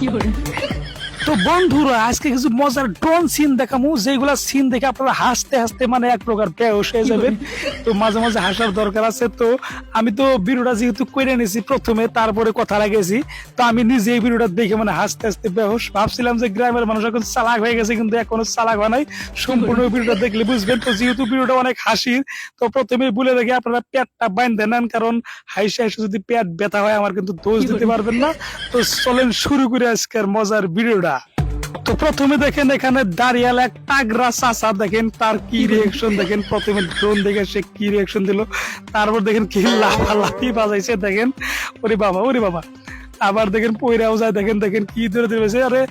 有人 তো বন্ধুরা, আজকে কিছু মজার ড্রোন সিন দেখামু যেগুলা সিন দেখে আপনারা হাসতে হাসতে মানে এক প্রকার বেহস হয়ে যাবেন। তো মাঝে মাঝে হাসার দরকার আছে। তো আমি তো ভিডিওটা যেহেতু করে নিয়েছি প্রথমে, তারপরে কথা লাগেছি তো আমি নিজে এই ভিডিওটা দেখে মানে হাসতে হাসতে বেহস। ভাবছিলাম যে গ্রামের মানুষ এখন চালাক হয়ে গেছে, কিন্তু এখনও চালাক হয় নাই। সম্পূর্ণ ভিডিওটা দেখলে বুঝবেন। তো যেহেতু ভিডিওটা অনেক হাসির, তো প্রথমে বলে দেখে আপনারা পেটটা বাইন্ধে নেন, কারণ হাইসে হাইসে যদি পেট ব্যথা হয়, আমার কিন্তু দোষ দিতে পারবেন না। তো চলেন শুরু করে আজকের মজার ভিডিওটা। তো প্রথমে দেখেন এখানে দাঁড়িয়াল এক টাগরা চাচা দেখেন তার কি রিয়েকশন দেখেন? প্রথমে ড্রোন দেখে সে কি রিয়েকশন দিল। তারপর দেখেন কি লাফালাফি বাজাইছে দেখেন। ওরে বাবা ওরে বাবা। আবার দেখেন পয়রাও যায় দেখেন দেখেন কি ধরে দিয়েছে আরে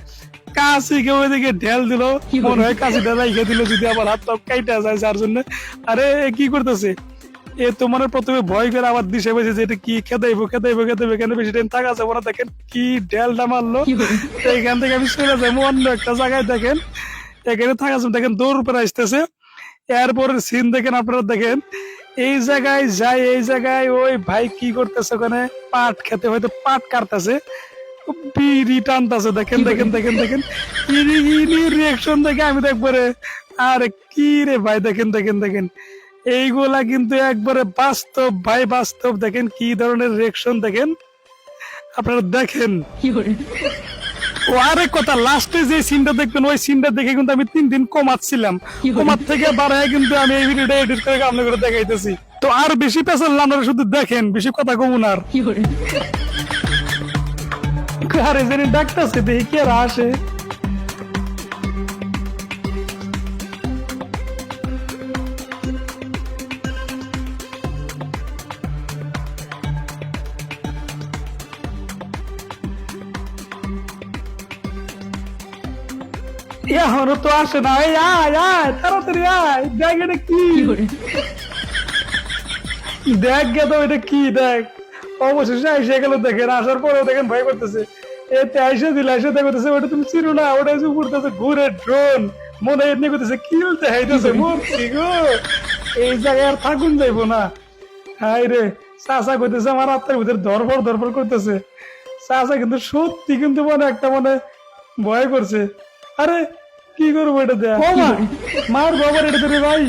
কাশি কেউ এদিকে ঢেল দিল। মনে হয় কাশিটা রাইখে দিল যদি আবার হাত টাপ কাইটা যায় যার জন্য। আরে কি করতেছে? এ তো মানে প্রথমে ভয় করে আবার দিশে যে এটা কি খেদাইবো খেদাইবো খেদাইবো এখানে বেশি টাইম থাকা যাব না? দেখেন কি ঢেলটা মারলো। তো এখান থেকে আমি চলে যাব অন্য একটা জায়গায় দেখেন। এখানে থাকা যাবে দেখেন দৌড় উপরে আসতেছে। এরপর সিন দেখেন আপনারা দেখেন। এই জায়গায় যাই এই জায়গায় ওই ভাই কি করতেছে ওখানে? পাট খেতে হয়তো পাট কাটতেছে। বিড়ি টানতেছে। দেখেন দেখেন দেখেন দেখেন। ইনি রিয়েকশন দেখে আমি দেখব একবারে আরে কি রে ভাই দেখেন দেখেন দেখেন। এইগুলা কিন্তু একবারে বাস্তব ভাই বাস্তব। দেখেন কি ধরনের রিয়েকশন দেখেন। আপনারা দেখেন। ও আরেক কথা লাস্টে যে সিনটা দেখবেন ওই সিনটা দেখে কিন্তু আমি তিন দিন কমাচ্ছিলাম। কমার থেকে বাড়ায় কিন্তু আমি এই ভিডিওটা এডিট করে আপনার করে দেখাইতেছি। তো আর বেশি পেছাল আপনারা শুধু দেখেন বেশি কথা কমুন আর। আরে জানি ডাক্তারছে দেখি কে আর আসে। এখনও তো আসে না এই আয় আয় তাড়াতাড়ি আয় দেখ এটা কি। দেখ গে তো এটা কি দেখ। অবশেষে আইসে গেল দেখেন আসার পরেও দেখেন ভয় করতেছে। এতে আইসে দিলে আইসে দেখতেছে ওটা তুমি চিনো না ওটা এসে উঠতেছে ঘুরে ড্রোন মনে হয় এমনি করতেছে কিল দেখাইতেছে মরছি গো। এই জায়গায় আর থাকুন যাইবো না। হাই রে চাচা করতেছে আমার আত্মার ভিতরে ধরফর ধরফর করতেছে। চাচা কিন্তু সত্যি কিন্তু মানে একটা মানে ভয় করছে। আরে কি করব এটা মা, মার বাবার এটা ধরে ভাই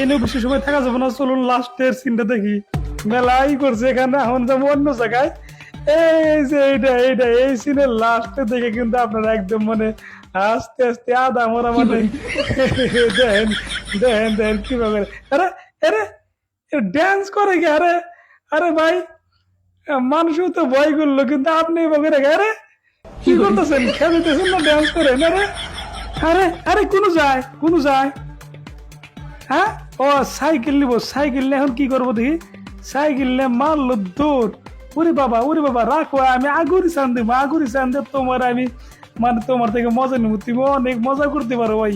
এনে বেশি সময় থাকা যাবে না চলুন লাস্টের সিনটা দেখি। মেলাই করছে এখানে এখন যাব অন্য জায়গায়। এই যে এইটা এইটা এই সিনের লাস্টে দেখে কিন্তু আপনারা একদম মানে আস্তে আস্তে আদা মরা মানে। দেন দেন দেন কীভাবে আরে আরে ড্যান্স করে কি? আরে আরে ভাই মানুষও তো ভয় করল কিন্তু আপনি রেখে আরে কি করতেছেন? খেলতেছেন না ড্যান্স করেন আরে আরে আরে কোন যায় কোন যায়। হ্যাঁ? ও সাইকেল নিবো সাইকেল নিয়ে এখন কি করব দেখি? সাইকেল নিয়ে মারলো দৌড়। ওরে বাবা ওরে বাবা রাখো আমি আগুরি চান দেবো আগুরি চান দেব তোমার আমি মানে তোমার থেকে মজা নিবো তুমি অনেক মজা করতে পারো ভাই।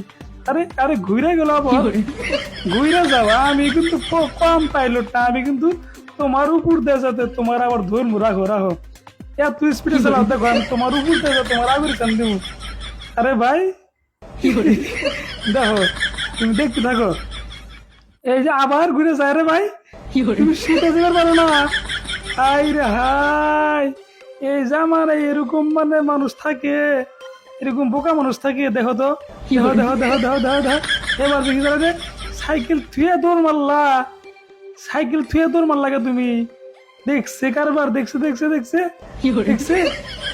আরে আরে ঘুরে গেল আবার। ঘুরে যাও আমি কিন্তু কম পাইলট না আমি কিন্তু তোমার উপর দিয়ে যাতে তোমার আবার ধরবো রাখো রাখো এত স্পিডে চালাও দেখো আমি তোমার উপর দিয়ে তোমার আগুরি চান দেবো। আরে ভাই দেখো তুমি দেখতে থাকো। এই যে আবার ঘুরে যায় রে ভাই। তুমি শীতে যেতে পারো না। হাই রে হাই এই জামার এরকম মানে মানুষ থাকে এরকম বোকা মানুষ থাকে দেখো তো। দেখো দেখো দেখো দেখো দেখো দেখো। এবার দেখি যে সাইকেল থুয়ে দৌড় মারলা। সাইকেল থুয়ে দৌড় মারলাকে তুমি? দেখছে কারবার দেখছে দেখছে দেখছে। দেখছে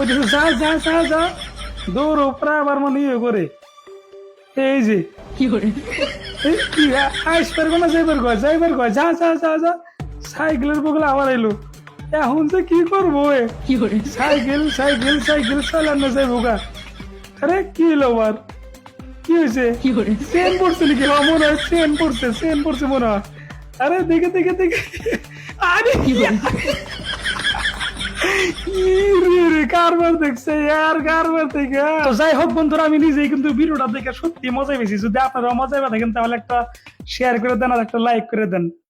ওই দেখছে, যা যা যা যা। দৌড় প্রায় আবার মানে ইয়ে করে। এই যে। এই কি? আইস পারব না যাইবার কয় যাইবার কয় যা যা যা যা। সাইকেলের বগলে আবার এলো এখন যে কি করব এ? সাইকেল সাইকেল সাইকেল চালানো যাইবো গা। আরে কি এলো আবার? কি হয়েছে চেন পড়ছে নাকি? মনে হয় চেন পড়ছে চেন পড়ছে মনে হয়। আরে দেখে দেখে দেখে। আরে ইরে রে, কারবার দেখছে, আর কারবার যাই হোক আমি নিজেই কিন্তু দেখে সত্যি মজা পেয়েছি যদি আপনারা মজা পেয়ে থাকেন তাহলে একটা শেয়ার করে দেন আর একটা লাইক করে দেন।